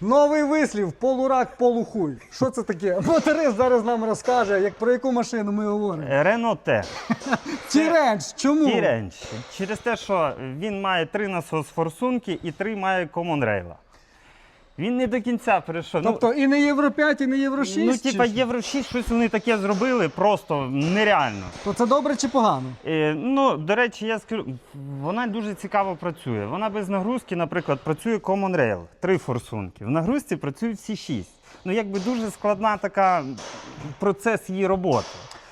Новий вислів полурак, полухуй. Що це таке? Моторист зараз нам розкаже, як про яку машину ми говоримо. Renault T. Тіренч, чому? T-Range. Через те, що він має три насос форсунки і три має Common Rail. Він не до кінця перейшов. Ну, Тобто і не Євро 5, і не Євро 6? ну, типа? Євро 6 щось вони таке зробили, просто нереально. То це добре чи погано? Е, ну, до речі, я скажу, вона дуже цікаво працює. Вона без нагрузки, наприклад, працює Common Rail, три форсунки. В нагрузці працюють всі шість. Ну, якби дуже складна така процес її роботи.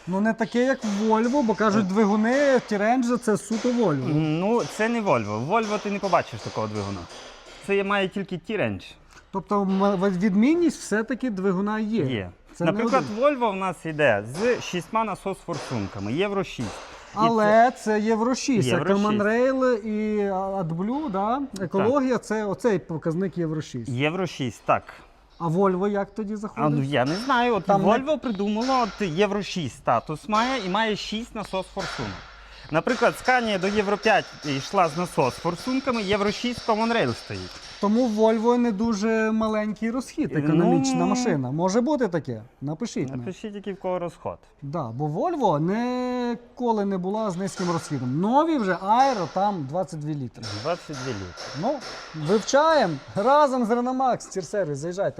Ну не таке, як Volvo, бо кажуть, двигуни Тіренджа це суто Volvo. Ну, це не Volvo. В Volvo ти не побачиш такого двигуна. Це є- має тільки T-Range. Тобто відмінність все-таки двигуна є. Є. Це Наприклад. Volvo в нас йде з шістьма насос-форсунками, Євро 6. Але це Євро 6, Євро Common 6. Rail і AdBlue, да? екологія це оцей показник Євро 6. Євро 6, так. А Volvo як тоді А, ну, заходить? я не знаю. От Там не- придумало, от Євро 6 статус має і має 6 насос форсунок. Наприклад, Scania до Євро 5 йшла з насос форсунками, Євро 6 Common Rail стоїть. Тому Volvo не дуже маленький розхід, економічна Ну, машина. Може бути таке? Напишіть. Напишіть, який в кого розход. Да, бо Volvo ніколи не була з низьким розхідом. Нові вже Aero там 22 літри. 22 літри. Ну, вивчаємо разом з Renault Max, Тірсервіс, заїжджайте.